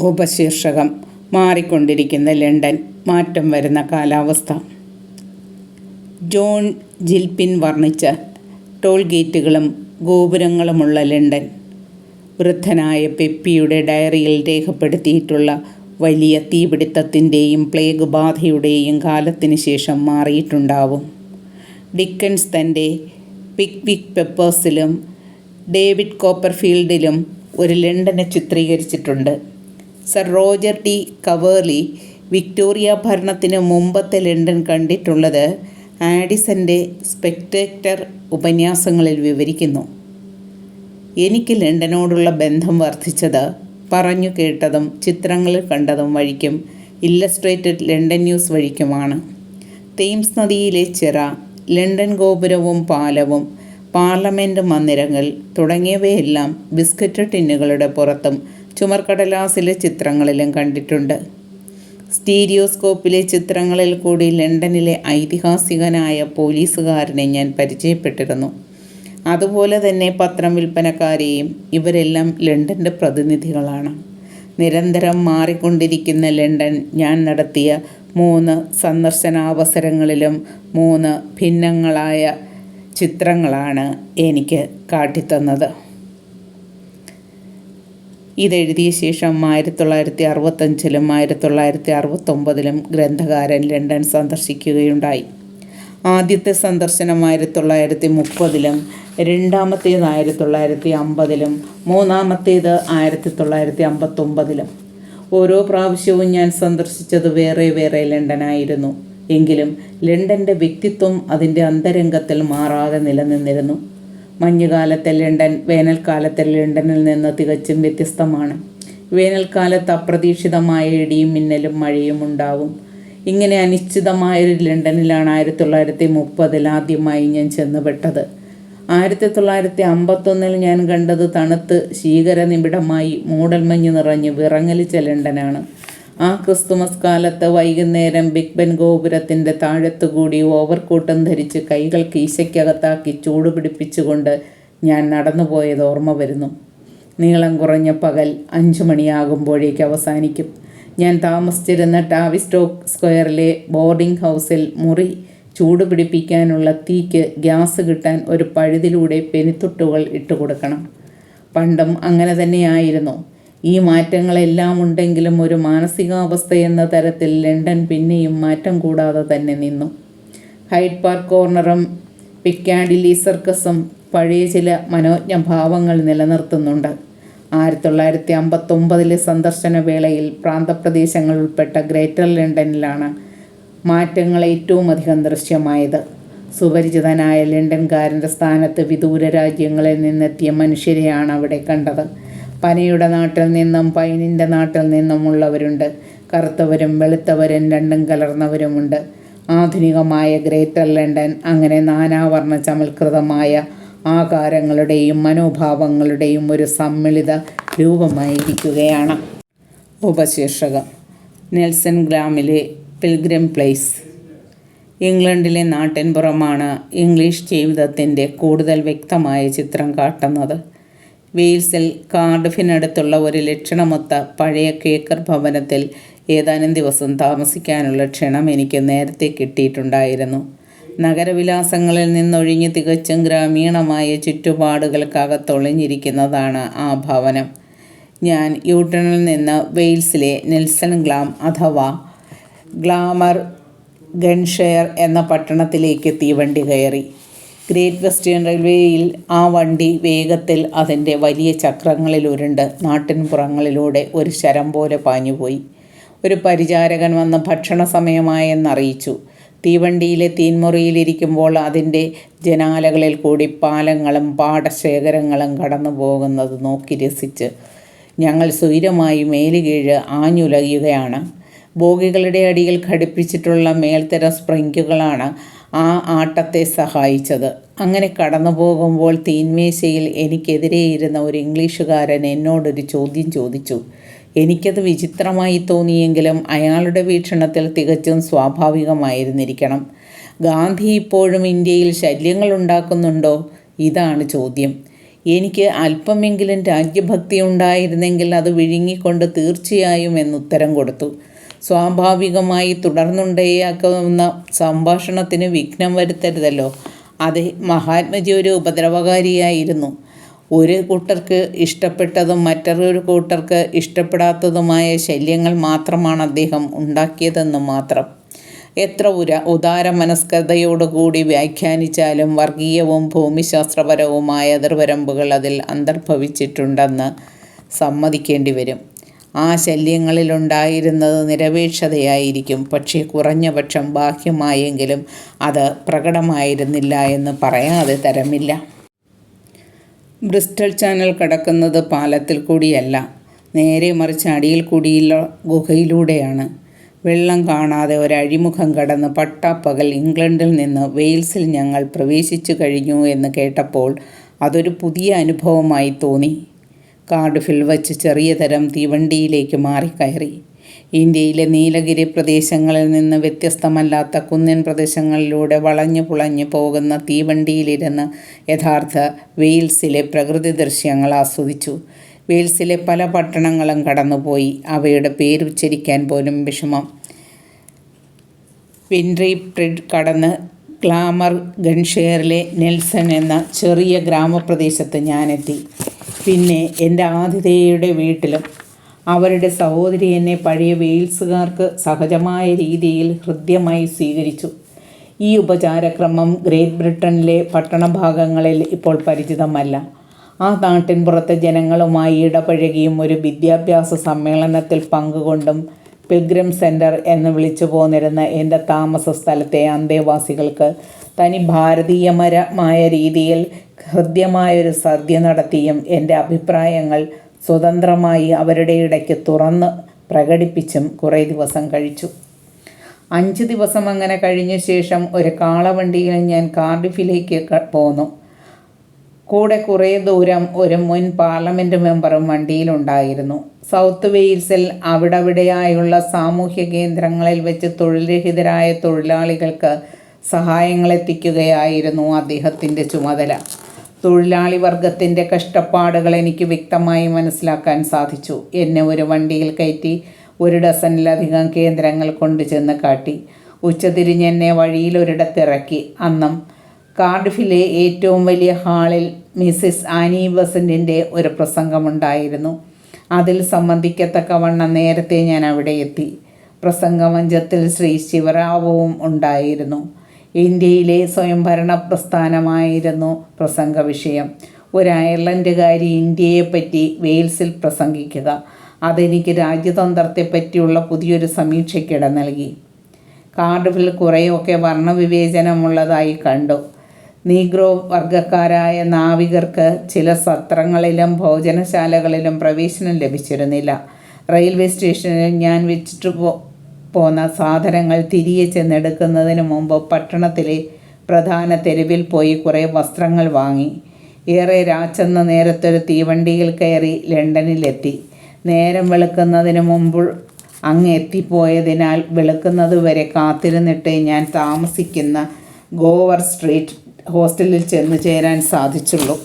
ഉപശീർഷകം മാറിക്കൊണ്ടിരിക്കുന്ന ലണ്ടൻ മാറ്റം വരുന്ന കാലാവസ്ഥ. ജോൺ ജിൽപിൻ വർണിച്ച ടോൾ ഗേറ്റുകളും ഗോപുരങ്ങളുമുള്ള ലണ്ടൻ വൃദ്ധനായ പെപ്പിയുടെ ഡയറിയിൽ രേഖപ്പെടുത്തിയിട്ടുള്ള വലിയ തീപിടുത്തത്തിന്റെയും പ്ലേഗ് ബാധയുടെയും കാലത്തിന് ശേഷം മാറിയിട്ടുണ്ടാവും. ഡിക്കൻസ് തന്റെ പിക്വിക് പെപ്പേഴ്സിലും ഡേവിഡ് കോപ്പർഫീൽഡിലും ഒരു ലണ്ടനെ ചിത്രീകരിച്ചിട്ടുണ്ട്. Sir Roger de. Coverley Victoria ഭരണത്തിന് മുമ്പത്തെ ലണ്ടൻ കണ്ടിട്ടുള്ളത് ആഡിസന്റെ സ്പെക്ടേറ്റർ ഉപന്യാസങ്ങളിൽ വിവരിക്കുന്നു. എനിക്ക് ലണ്ടനോടുള്ള ബന്ധം വർദ്ധിച്ചത് പറഞ്ഞു കേട്ടതും ചിത്രങ്ങളിൽ കണ്ടതും വഴിക്കും ഇല്ലസ്ട്രേറ്റഡ് ലണ്ടൻ ന്യൂസ് വഴിക്കുമാണ്. തെയിംസ് നദിയിലെ ചിറ ലണ്ടൻ ഗോപുരവും പാലവും പാർലമെന്റ് മന്ദിരങ്ങൾ തുടങ്ങിയവയെല്ലാം ബിസ്ക്കറ്റ് ടിന്നുകളുടെ പുറത്തും ചുമർക്കടലാസിലെ ചിത്രങ്ങളിലും കണ്ടിട്ടുണ്ട്. സ്റ്റീരിയോസ്കോപ്പിലെ ചിത്രങ്ങളിൽ കൂടി ലണ്ടനിലെ ഐതിഹാസികനായ പോലീസുകാരനെ ഞാൻ പരിചയപ്പെട്ടിരുന്നു. അതുപോലെ തന്നെ പത്രം വിൽപ്പനക്കാരെയും ഇവരെല്ലാം ലണ്ടന്റെ പ്രതിനിധികളാണ്. നിരന്തരം മാറിക്കൊണ്ടിരിക്കുന്ന ലണ്ടൻ ഞാൻ നടത്തിയ മൂന്ന് സന്ദർശനാവസരങ്ങളിലും മൂന്ന് ഭിന്നങ്ങളായ ചിത്രങ്ങളാണ് എനിക്ക് കാട്ടിത്തന്നത്. ഇതെഴുതിയ ശേഷം ആയിരത്തി തൊള്ളായിരത്തി അറുപത്തഞ്ചിലും ആയിരത്തി തൊള്ളായിരത്തി അറുപത്തൊമ്പതിലും ഗ്രന്ഥകാരൻ ലണ്ടൻ സന്ദർശിക്കുകയുണ്ടായി. ആദ്യത്തെ സന്ദർശനം ആയിരത്തി തൊള്ളായിരത്തി മുപ്പതിലും രണ്ടാമത്തേത് ആയിരത്തി തൊള്ളായിരത്തി അമ്പതിലും മൂന്നാമത്തേത് ആയിരത്തി തൊള്ളായിരത്തി അമ്പത്തൊമ്പതിലും ഓരോ പ്രാവശ്യവും ഞാൻ സന്ദർശിച്ചത് വേറെ വേറെ ലണ്ടനായിരുന്നു. എങ്കിലും ലണ്ടന്റെ വ്യക്തിത്വം അതിന്റെ അന്തരംഗത്തിൽ മാറാതെ നിലനിന്നിരുന്നു. മഞ്ഞുകാലത്തെ ലണ്ടൻ വേനൽക്കാലത്തെ ലണ്ടനിൽ നിന്ന് തികച്ചും വ്യത്യസ്തമാണ്. വേനൽക്കാലത്ത് അപ്രതീക്ഷിതമായ ഇടിയും മിന്നലും മഴയും ഉണ്ടാവും. ഇങ്ങനെ അനിശ്ചിതമായൊരു ലണ്ടനിലാണ് ആയിരത്തി തൊള്ളായിരത്തി മുപ്പതിൽ ആദ്യമായി ഞാൻ ചെന്നുപെട്ടത്. ആയിരത്തി തൊള്ളായിരത്തി അമ്പത്തൊന്നിൽ ഞാൻ കണ്ടത് തണുത്ത് ശീകര നിബിഡമായി മൂടൽമഞ്ഞ് നിറഞ്ഞ് വിറങ്ങലിച്ച ലണ്ടനാണ്. ആ ക്രിസ്തുമസ് കാലത്ത് വൈകുന്നേരം ബിഗ് ബെൻ ഗോപുരത്തിന്റെ താഴത്തുകൂടി ഓവർകോട്ടും ധരിച്ച് കൈകൾ കീശയ്ക്കകത്താക്കി ചൂട് പിടിപ്പിച്ചുകൊണ്ട് ഞാൻ നടന്നുപോയത് ഓർമ്മ വരുന്നു. നീളം കുറഞ്ഞ പകൽ അഞ്ചു മണിയാകുമ്പോഴേക്ക് അവസാനിക്കും. ഞാൻ താമസിച്ചിരുന്ന ടാവിസ്റ്റോക്ക് സ്ക്വയറിലെ ബോർഡിംഗ് ഹൗസിൽ മുറി ചൂട് പിടിപ്പിക്കാനുള്ള തീക്ക് ഗ്യാസ് കിട്ടാൻ ഒരു പഴുതിലൂടെ പെനിത്തൊട്ടുകൾ ഇട്ടുകൊടുക്കണം. പണ്ടും അങ്ങനെ തന്നെയായിരുന്നു. ഈ മാറ്റങ്ങളെല്ലാം ഉണ്ടെങ്കിലും ഒരു മാനസികാവസ്ഥ എന്ന തരത്തിൽ ലണ്ടൻ പിന്നെയും മാറ്റം കൂടാതെ തന്നെ നിന്നു. ഹൈഡ് പാർക്ക് കോർണറും പിക്കാഡിലി സർക്കസും പഴയ ചില മനോജ്ഞ ഭാവങ്ങൾ നിലനിർത്തുന്നുണ്ട്. ആയിരത്തി തൊള്ളായിരത്തി അമ്പത്തൊമ്പതിലെ സന്ദർശന വേളയിൽ പ്രാന്തപ്രദേശങ്ങൾ ഉൾപ്പെട്ട ഗ്രേറ്റർ ലണ്ടനിലാണ് മാറ്റങ്ങൾ ഏറ്റവും അധികം ദൃശ്യമായത്. സുപരിചിതനായ ലണ്ടൻകാരന്റെ സ്ഥാനത്ത് വിദൂര രാജ്യങ്ങളിൽ നിന്നെത്തിയ മനുഷ്യരെയാണ് അവിടെ കണ്ടത്. പനയുടെ നാട്ടിൽ നിന്നും പൈനിന്റെ നാട്ടിൽ നിന്നുമുള്ളവരുണ്ട് കറുത്തവരും വെളുത്തവരും രണ്ടും കലർന്നവരുമുണ്ട്. ആധുനികമായ ഗ്രേറ്റർ ലണ്ടൻ അങ്ങനെ നാനാവർണ ചമൽകൃതമായ ആകാരങ്ങളുടെയും മനോഭാവങ്ങളുടെയും ഒരു സമ്മിളിത രൂപമായിരിക്കുകയാണ്. ഉപശീർഷകം നെൽസൺ ഗ്രാമിലെ പിൽഗ്രിം പ്ലേസ്. ഇംഗ്ലണ്ടിലെ നാട്ടിൻപുറമാണ് ഇംഗ്ലീഷ് ജീവിതത്തിന്റെ കൂടുതൽ വ്യക്തമായ ചിത്രം കാട്ടുന്നത്. വെയിൽസിൽ കാർഡിഫിനടുത്തുള്ള ഒരു ലക്ഷണമൊത്ത പഴയ കേക്കർ ഭവനത്തിൽ ഏതാനും ദിവസം താമസിക്കാനുള്ള ക്ഷണം എനിക്ക് നേരത്തെ കിട്ടിയിട്ടുണ്ടായിരുന്നു. നഗരവിലാസങ്ങളിൽ നിന്നൊഴിഞ്ഞ് തികച്ചും ഗ്രാമീണമായ ചുറ്റുപാടുകൾക്കകത്തൊളിഞ്ഞിരിക്കുന്നതാണ് ആ ഭവനം. ഞാൻ യൂട്ടണിൽ നിന്ന് വെയിൽസിലെ നെൽസൺ ഗ്ലാം അഥവാ ഗ്ലാമർ ഗൺഷെയർ എന്ന പട്ടണത്തിലേക്ക് തീവണ്ടി കയറി. ഗ്രേറ്റ് വെസ്റ്റേൺ റെയിൽവേയിൽ ആ വണ്ടി വേഗത്തിൽ അതിന്റെ വലിയ ചക്രങ്ങളിൽ ഉരുണ്ട് നാട്ടിൻപുറങ്ങളിലൂടെ ഒരു ശരം പോലെ പാഞ്ഞുപോയി. ഒരു പരിചാരകൻ വന്ന് ഭക്ഷണ സമയമായെന്നറിയിച്ചു. തീവണ്ടിയിലെ തീൻമുറിയിലിരിക്കുമ്പോൾ അതിന്റെ ജനാലകളിൽ കൂടി പാലങ്ങളും പാടശേഖരങ്ങളും കടന്നു പോകുന്നത് നോക്കി രസിച്ച് ഞങ്ങൾ സുയിരമായി മേലുകീഴ് ആഞ്ഞുലയുകയാണ്. ബോഗികളുടെ അടിയിൽ ഘടിപ്പിച്ചിട്ടുള്ള മേൽത്തര സ്പ്രിങ്കുകളാണ് ആ ആട്ടത്തെ സഹായിച്ചത്. അങ്ങനെ കടന്നു പോകുമ്പോൾ തീന്മേശയിൽ എനിക്കെതിരെ ഇരുന്ന ഒരു ഇംഗ്ലീഷുകാരൻ എന്നോടൊരു ചോദ്യം ചോദിച്ചു. എനിക്കത് വിചിത്രമായി തോന്നിയെങ്കിലും അയാളുടെ വീക്ഷണത്തിൽ തികച്ചും സ്വാഭാവികമായിരുന്നിരിക്കണം. ഗാന്ധി ഇപ്പോഴും ഇന്ത്യയിൽ ശല്യങ്ങൾ ഉണ്ടാക്കുന്നുണ്ടോ? ഇതാണ് ചോദ്യം. എനിക്ക് അല്പമെങ്കിലും രാജ്യഭക്തി ഉണ്ടായിരുന്നെങ്കിൽ അത് വിഴുങ്ങിക്കൊണ്ട് തീർച്ചയായും എന്നുത്തരം കൊടുത്തു. സ്വാഭാവികമായി തുടർന്നുണ്ടാക്കുന്ന സംഭാഷണത്തിന് വിഘ്നം വരുത്തരുതല്ലോ. അതെ മഹാത്മജി ഒരു ഉപദ്രവകാരിയായിരുന്നു. ഒരു കൂട്ടർക്ക് ഇഷ്ടപ്പെട്ടതും മറ്റൊരു കൂട്ടർക്ക് ഇഷ്ടപ്പെടാത്തതുമായ ശല്യങ്ങൾ മാത്രമാണ് അദ്ദേഹം ഉണ്ടാക്കിയതെന്ന് മാത്രം. എത്ര ഉര ഉദാര മനസ്കഥയോടുകൂടി വ്യാഖ്യാനിച്ചാലും വർഗീയവും ഭൂമിശാസ്ത്രപരവുമായ അതിർവരമ്പുകൾ അതിൽ അന്തർഭവിച്ചിട്ടുണ്ടെന്ന് സമ്മതിക്കേണ്ടി വരും. ആ ശല്യങ്ങളിലുണ്ടായിരുന്നത് നിരപേക്ഷതയായിരിക്കും. പക്ഷേ കുറഞ്ഞപക്ഷം ബാഹ്യമായെങ്കിലും അത് പ്രകടമായിരുന്നില്ല എന്ന് പറയാതെ തരമില്ല. ബ്രിസ്റ്റൽ ചാനൽ കടക്കുന്നത് പാലത്തിൽ കൂടിയല്ല. നേരെ മറിച്ച് അടിയിൽ കൂടിയുള്ള ഗുഹയിലൂടെയാണ്. വെള്ളം കാണാതെ ഒരഴിമുഖം കടന്ന് പട്ടാപ്പകൽ ഇംഗ്ലണ്ടിൽ നിന്ന് വെയിൽസിൽ ഞങ്ങൾ പ്രവേശിച്ചു കഴിഞ്ഞു എന്ന് കേട്ടപ്പോൾ അതൊരു പുതിയ അനുഭവമായി തോന്നി. കാർഡിഫിൽ വച്ച് ചെറിയ തരം തീവണ്ടിയിലേക്ക് മാറിക്കയറി ഇന്ത്യയിലെ നീലഗിരി പ്രദേശങ്ങളിൽ നിന്ന് വ്യത്യസ്തമല്ലാത്ത കുന്നിൻ പ്രദേശങ്ങളിലൂടെ വളഞ്ഞു പുളഞ്ഞു പോകുന്ന തീവണ്ടിയിലിരുന്ന് യഥാർത്ഥ വെയിൽസിലെ പ്രകൃതി ദൃശ്യങ്ങൾ ആസ്വദിച്ചു. വെയിൽസിലെ പല പട്ടണങ്ങളും കടന്നുപോയി. അവയുടെ പേരുച്ചരിക്കാൻ പോലും വിഷമം. വിൻട്രി പ്രിഡ് കടന്ന് ഗ്ലാമർ ഗൺഷെയറിലെ നെൽസൺ എന്ന ചെറിയ ഗ്രാമപ്രദേശത്ത് ഞാനെത്തി. പിന്നെ എന്റെ ആതിഥേയയുടെ വീട്ടിലും അവരുടെ സഹോദരി എന്നെ പഴയ വെയിൽസുകാർക്ക് സഹജമായ രീതിയിൽ ഹൃദ്യമായി സ്വീകരിച്ചു. ഈ ഉപചാരക്രമം ഗ്രേറ്റ് ബ്രിട്ടനിലെ പട്ടണഭാഗങ്ങളിൽ ഇപ്പോൾ പരിചിതമല്ല. ആ നാട്ടിൻ പുറത്തെ ജനങ്ങളുമായി ഇടപഴകിയും ഒരു വിദ്യാഭ്യാസ സമ്മേളനത്തിൽ പങ്കുകൊണ്ടും പിൽഗ്രിം സെന്റർ എന്ന് വിളിച്ചു പോന്നിരുന്ന എന്റെ താമസ സ്ഥലത്തെ അന്തേവാസികൾക്ക് തനി ഭാരതീയമരമായ രീതിയിൽ ഹൃദ്യമായൊരു സദ്യ നടത്തിയും എന്റെ അഭിപ്രായങ്ങൾ സ്വതന്ത്രമായി അവരുടെ ഇടയ്ക്ക് തുറന്ന് പ്രകടിപ്പിച്ചും കുറേ ദിവസം കഴിച്ചു. അഞ്ച് ദിവസം അങ്ങനെ കഴിഞ്ഞ ശേഷം ഒരു കാളവണ്ടിയിൽ ഞാൻ കാർഡിഫിലേക്ക് പോന്നു. കൂടെ കുറേ ദൂരം ഒരു മുൻ പാർലമെന്റ് മെമ്പറും വണ്ടിയിലുണ്ടായിരുന്നു സൗത്ത് വെയിൽസിൽ അവിടവിടെയായുള്ള സാമൂഹ്യ കേന്ദ്രങ്ങളിൽ വെച്ച് തൊഴിൽരഹിതരായ തൊഴിലാളികൾക്ക് സഹായങ്ങളെത്തിക്കുകയായിരുന്നു അദ്ദേഹത്തിന്റെ ചുമതല. തൊഴിലാളി വർഗത്തിന്റെ കഷ്ടപ്പാടുകൾ എനിക്ക് വ്യക്തമായി മനസ്സിലാക്കാൻ സാധിച്ചു. എന്നെ ഒരു വണ്ടിയിൽ കയറ്റി ഒരു ഡസനിലധികം കേന്ദ്രങ്ങൾ കൊണ്ടുചെന്ന് കാട്ടി. ഉച്ചതിരിഞ്ഞ് എന്നെ വഴിയിൽ ഒരിടത്തിറക്കി അന്നും കാർഡിഫിലെ ഏറ്റവും വലിയ ഹാളിൽ മിസ്സിസ് ആനി ബസന്റിന്റെ ഒരു പ്രസംഗമുണ്ടായിരുന്നു. അതിൽ സംബന്ധിക്കത്തക്കവണ്ണം നേരത്തെ ഞാൻ അവിടെ എത്തി. പ്രസംഗമഞ്ചത്തിൽ ശ്രീ ശിവറാവവും ഉണ്ടായിരുന്നു. ഇന്ത്യയിലെ സ്വയംഭരണ പ്രസ്ഥാനമായിരുന്നു പ്രസംഗ വിഷയം ഒരു അയർലൻഡുകാരി ഇന്ത്യയെപ്പറ്റി വെയിൽസിൽ പ്രസംഗിക്കുക. അതെനിക്ക് രാജ്യതന്ത്രത്തെപ്പറ്റിയുള്ള പുതിയൊരു സമീക്ഷയ്ക്കിട നൽകി. കാർഡിഫിൽ കുറേയൊക്കെ വർണവിവേചനമുള്ളതായി കണ്ടു. നീഗ്രോ വർഗക്കാരായ നാവികർക്ക് ചില സത്രങ്ങളിലും ഭോജനശാലകളിലും പ്രവേശനം ലഭിച്ചിരുന്നില്ല. റെയിൽവേ സ്റ്റേഷനിൽ ഞാൻ വെച്ചിട്ട് പോന്ന സാധനങ്ങൾ തിരികെ ചെന്നെടുക്കുന്നതിന് മുമ്പ് പട്ടണത്തിലെ പ്രധാന തെരുവിൽ പോയി കുറേ വസ്ത്രങ്ങൾ വാങ്ങി. ഏറെ രാച്ചെന്ന നേരത്തൊരു തീവണ്ടിയിൽ കയറി ലണ്ടനിലെത്തി. നേരം വെളുക്കുന്നതിന് മുമ്പ് അങ്ങ് എത്തിപ്പോയതിനാൽ വെളുക്കുന്നത് വരെ കാത്തിരുന്നിട്ട് ഞാൻ താമസിക്കുന്ന ഗോവർ സ്ട്രീറ്റ് ഹോസ്റ്റലിൽ ചെന്ന് ചേരാൻ സാധിച്ചുള്ളൂ.